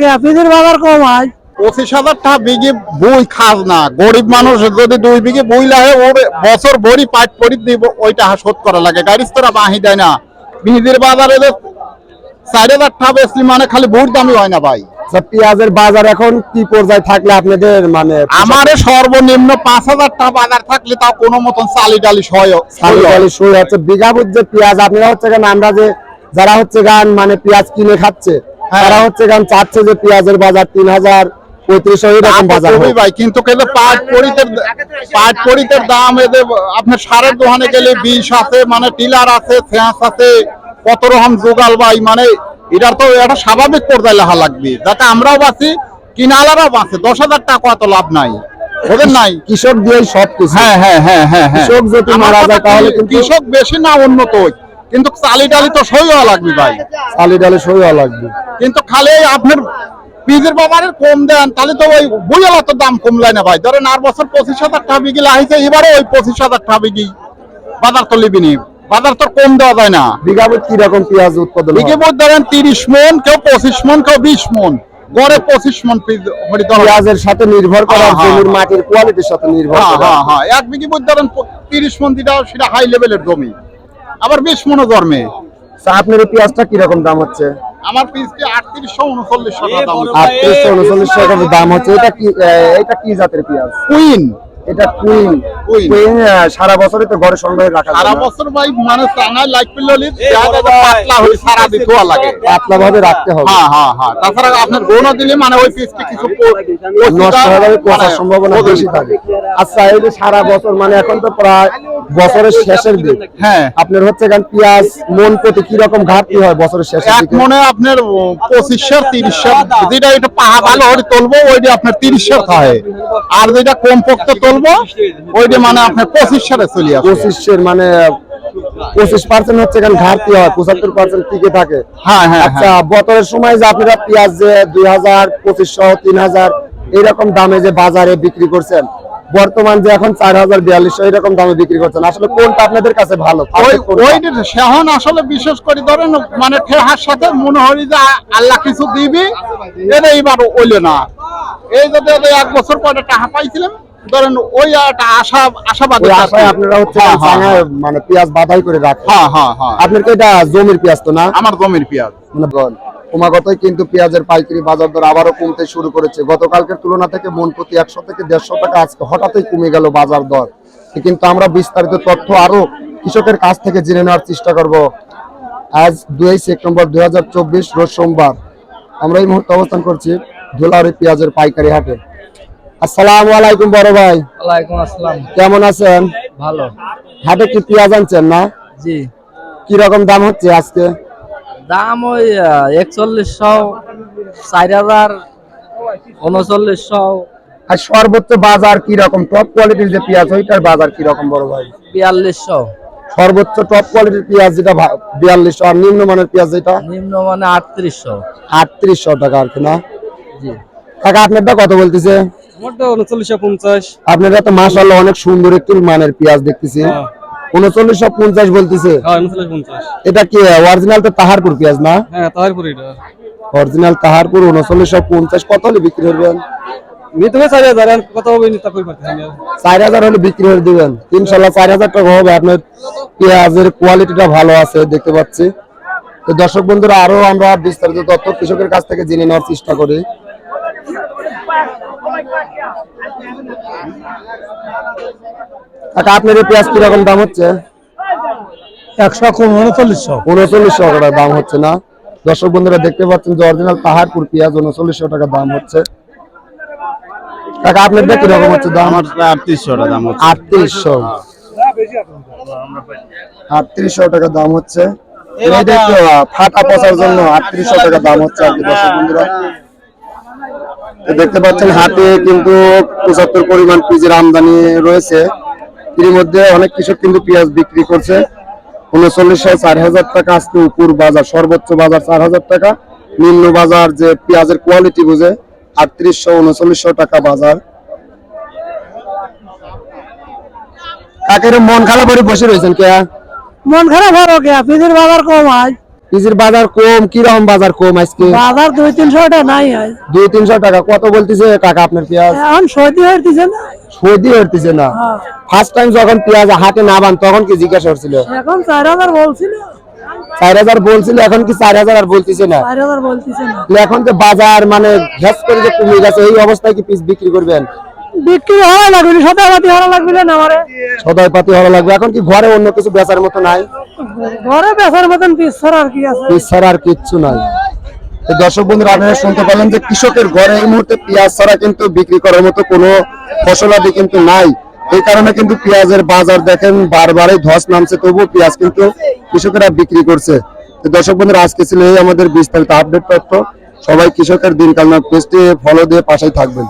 কে পিদির বাজার কম আজ পঁচিশ হাজার টাকা বিঘি বই খাস না। গরিব মানুষ যদি দুই বিঘি বই লাগে ওর বছর ভরি পাট পরি দিব ওইটা শোধ করা লাগে। গাড়ি তোরা বাহি দেয় না। বিহিদির বাজারে চার হাজার টাকা বেশি মানে খালি দামি হয় না ভাই। আচ্ছা, পেঁয়াজের বাজার এখন কি পর্যায়ে থাকলে আপনাদের মানে আমার সর্বনিম্ন পাঁচ হাজার টাকা বাজার থাকলে তাও কোনো মতন চালি ডালি সয় চালু চালু শুরু হচ্ছে। বিঘা বুঝ যে পেঁয়াজ আপনারা হচ্ছে গান আমরা যে যারা হচ্ছে গান মানে পেঁয়াজ কিনে খাচ্ছে। তারা হচ্ছে গান চাচ্ছে যে পেঁয়াজের বাজার তিন হাজার পঁয়ত্রিশশো এরকম বাজার হোক। ভাই কিন্তু কিন্তু পাট পরিতের পাট পরিতের দাম এদের আপনার সারের দোকানে গেলে বিষ আছে মানে টিলার আছে ফ্যাঁস আছে কত রকম জোগাল ভাই মানে এটার তো একটা স্বাভাবিক পর্যায়ে লেখা লাগবে। যাতে আমরাও বাঁচি কিনালারাও বাঁচে। দশ হাজার টাকা এত লাভ নাই। ওদের নাই? কৃষক দিয়েই সব কিছু হ্যাঁ হ্যাঁ হ্যাঁ হ্যাঁ হ্যাঁ। কৃষক যদি মারা যায় তাহলে কৃষক বেশি না উন্নত কিন্তু চালি ডালি তো সই হওয়া লাগবে ভাই। চালি ডালে সই হওয়া লাগবে। কিন্তু খালি আপনার বীজের বাজারের কম দেন তাহলে তো ওই বুঝালা তো দাম কমলাই না ভাই। ধরেন আর বছর পঁচিশ হাজার টাকা বিঘি লাগাইছে এবারে ওই পঁচিশ হাজার টাকা বিঘি বাজার তো লিবিনি বাজার তো কম দেওয়া যায় না। বিঘা বুঝ কি রকম পেঁয়াজ উৎপাদন বিঘি? বোধ ধরেন তিরিশ মন কেউ পঁচিশ মন কেউ বিশ মন। গড়ে পঁচিশ মন পিজ- হরি ধরেন। পেঁয়াজের সাথে নির্ভর করা হ্যাঁ, হ্যাঁ, জমির। মাটির কোয়ালিটির সাথে নির্ভর হ্যাঁ হ্যাঁ হ্যাঁ। এক বিঘি বোধ ধরেন তিরিশ মন দিটা সেটা হাই লেভেলের জমি। আবার বিশ জন্মে আচ্ছা, আপনার এই পেঁয়াজটা কীরকম দাম হচ্ছে? আমার পিসটি আটত্রিশশো উনচল্লিশ টাকা দাম আটত্রিশশো উনচল্লিশ টাকা দাম হচ্ছে। এটা কি এটা কি জাতের পেঁয়াজ? কুইন। এটা কুইন। কুইন। কুইন সারা বছরই তো ঘরে সংগ্রহে রাখা সারা বছর ভাই মানে চাঙায় লাইট পেলে পাতলা হয়ে সারা দিতে লাগে। পাতলা ভাবে রাখতে হবে। হ্যাঁ হ্যাঁ হ্যাঁ। তাছাড়া আপনার গৌণ দিলে মানে ওই পিসটি কিছু নষ্ট হয়ে যাবে পচার মানে সম্ভাবনা বেশি থাকে। আচ্ছা এই যে সারা বছর মানে এখন তো প্রায় বছরের শেষের দিক। হ্যাঁ। আপনার হচ্ছে কারণ পেঁয়াজ মন প্রতি কি রকম ঘাটতি হয় বছরের শেষের এক দিকে? মনে আপনার পঁচিশশো তিরিশশো যেটা এটা পাহা ভালো হলে তুলবো ওইটা আপনার তিরিশশো থাকে আর যেটা কম পোক্ত তুলবো ওইটা মানে আপনার পঁচিশশো চলে আসবে পঁচিশের মানে পঁচিশ পার্সেন্ট হচ্ছে কারণ ঘাটতি হয় পঁচাত্তর পার্সেন্ট টিকে থাকে। হ্যাঁ হ্যাঁ আচ্ছা বছরের সময় যে আপনারা পেঁয়াজ যে দুই হাজার পঁচিশশো তিন হাজার এইরকম দামে যে বাজারে বিক্রি করছেন বর্তমান যে এখন চার হাজার বিয়াল্লিশশো এরকম দামে বিক্রি করছেন আসলে কোনটা আপনাদের কাছে ভালো? সেহন আসলে বিশেষ করে ধরেন মানে ঠেহার সাথে মনে হয় যে আল্লাহ কিছু দিবি এটা এইবার ওইলে না। এই যদি এক বছর পরে টাকা পাইছিলাম ধরেন ওই একটা আশা আশাবাদী ওই আপনারা হচ্ছে হ্যাঁ, হ্যাঁ, চাঙায় মানে পেঁয়াজ বাধাই করে রাখেন। হ্যাঁ হ্যাঁ হ্যাঁ। আপনার তো এটা জমির পেঁয়াজ তো না? আমার জমির পেঁয়াজ। মানে ক্রমাগতই কিন্তু পেঁয়াজের পাইকারি বাজার দর আবারও কমতে শুরু করেছে। গতকালকের তুলনা থেকে মন প্রতি একশো থেকে দেড়শো টাকা আজকে হঠাৎই কমে গেল বাজার দর। কিন্তু আমরা বিস্তারিত তথ্য আরও কৃষকের কাছ থেকে জেনে নেওয়ার চেষ্টা করব। আজ দুই সেপ্টেম্বর দুই হাজার চব্বিশ রোজ সোমবার। আমরা এই মুহূর্তে অবস্থান করছি ধুলাউড়ি পেঁয়াজের পাইকারি হাটে। আসসালামু আলাইকুম বড় ভাই। ওয়ালাইকুম আসসালাম। কেমন আছেন? ভালো। হাটে কি পেঁয়াজ আনছেন না? জি। কি রকম দাম হচ্ছে আজকে? দাম ওই একচল্লিশশো চার হাজার উনচল্লিশশো। আর সর্বোচ্চ বাজার কি রকম টপ কোয়ালিটির যে পেঁয়াজ ওইটার বাজার কি রকম বড় ভাই? বিয়াল্লিশশো। সর্বোচ্চ টপ কোয়ালিটির পেঁয়াজ যেটা বিয়াল্লিশশো আর নিম্নমানের পেঁয়াজ যেটা? নিম্ন মানে আটত্রিশশো। আটত্রিশশো টাকা আর কি না? জি। কাকা আপনারটা কত বলতেছে? মোটে উনচল্লিশশো পঞ্চাশ। আপনারা তো মাসাল্লাহ অনেক সুন্দর একটি মানের পেঁয়াজ দেখতেছি। উনচল্লিশশো পঞ্চাশ বলতেছে। হ্যাঁ পঞ্চাশ। এটা কি অরিজিনাল তো তাহারপুর পেঁয়াজ না? হ্যাঁ তারপরে এটা। অরিজিনাল তাহারপুর উনচল্লিশশো পঞ্চাশ। কত হলে বিক্রি করবেন? চার হাজার হলে বিক্রি করে দিবেন। ইনশাল্লাহ চার হাজার টাকা হবে আপনার পেঁয়াজের কোয়ালিটিটা ভালো আছে দেখতে পাচ্ছি। তো দর্শক বন্ধুরা আরও আমরা বিস্তারিত তথ্য কৃষকের কাছ থেকে জেনে নেওয়ার চেষ্টা করি। কাকা আপনার এই পেঁয়াজ কীরকম দাম হচ্ছে? একশো উনচল্লিশশো। উনচল্লিশশো টাকা দাম হচ্ছে না? দর্শক বন্ধুরা দেখতে পাচ্ছেন যে অরিজিনাল পাহাড়পুর পেঁয়াজ উনচল্লিশশো টাকা দাম হচ্ছে। কাকা আপনারটা কীরকম হচ্ছে দাম? আটত্রিশশো টাকা দাম আটত্রিশশো। আটত্রিশশো টাকা দাম হচ্ছে। ফাটা পচার জন্য আটত্রিশশো টাকা দাম হচ্ছে আর কি দর্শক বন্ধুরা। দেখতে পাচ্ছেন হাটে কিন্তু পঁচাত্তর পরিমাণ পিজের আমদানি রয়েছে। এর মধ্যে অনেক কৃষক কিন্তু পেঁয়াজ বিক্রি করছে। উনচল্লিশশো চার হাজার টাকা আজকে উপর বাজার, সর্বোচ্চ বাজার চার হাজার টাকা। নিম্ন বাজার যে পেঁয়াজের কোয়ালিটি বুঝে, আটত্রিশশো উনচল্লিশশো টাকা বাজার। কাকের মন খারাপ করে বসে রয়েছেন কে? মন খারাপ হলো কে? পিদির বাজার কম আজ। পিসির বাজার কম কীরকম বাজার কম আজকে? বাজার দুই তিনশো টাকা নাই হয় দুই তিনশো টাকা। কত বলতেছে টাকা আপনার পেঁয়াজ? এখন সর্দি হইতেছে না। সর্দি হতেছে না। হ্যাঁ। ফার্স্ট টাইম যখন পেঁয়াজ হাটে নাবান তখন কি জিজ্ঞাসা করছিল? এখন চার হাজার বলছিল। চার হাজার বলছিল এখন কি চার হাজার আর বলতেছে না? এখন যে বাজার মানে ঘ্যাস করে যে কমে গেছে এই অবস্থায় কি পিস বিক্রি করবেন? বিক্রি হওয়া লাগবে সদাপাতি হওয়া লাগবে না আমারে। সদাই পাতি হওয়া লাগবে। এখন কি ঘরে অন্য কিছু বেচার মতো নাই? ঘরে মতন আর কি আছে। আর কিচ্ছু নাই। দর্শক বন্ধুরা, আপনারা শুনতে পারলেন যে কৃষকের ঘরে এই মুহূর্তে পেঁয়াজ ছাড়া কিন্তু বিক্রি করার মতো কোনো কিন্তু নাই। এই কারণে কিন্তু পেঁয়াজের বাজার দেখেন, বারবারই ধস নামছে। তবুও পেঁয়াজ কিন্তু কৃষকেরা বিক্রি করছে। তো দর্শক বন্ধুরা, আজকে ছিল এই আমাদের বিস্তারিত আপডেট তথ্য। সবাই কৃষকের দিনকাল পেজটি ফলো দিয়ে পাশেই থাকবেন।